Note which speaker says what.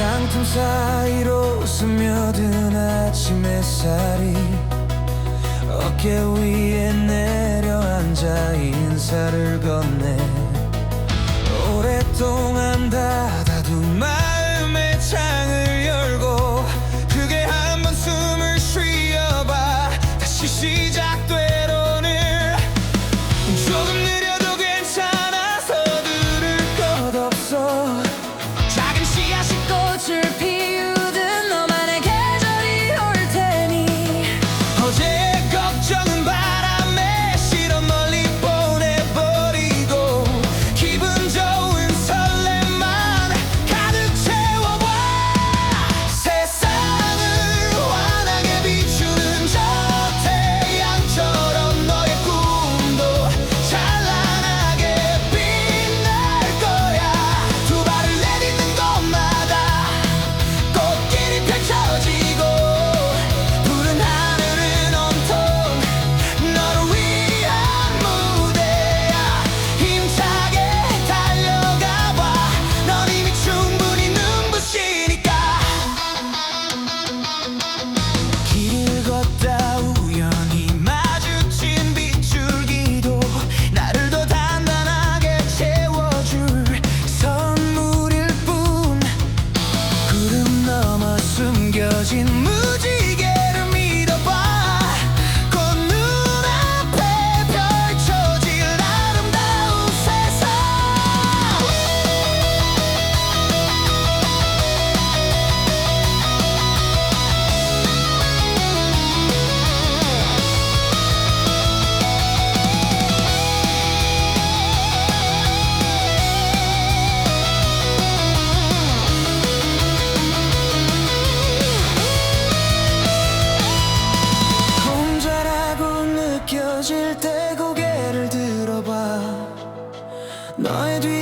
Speaker 1: 창틈 사이로 스며든 아침 햇살이 어깨 위에 내려앉아 인사를 건네. 오랫동안 닫아둔 마음의 창을 열고 그게 한번 숨을 쉬어봐. 다시 시작돼. Night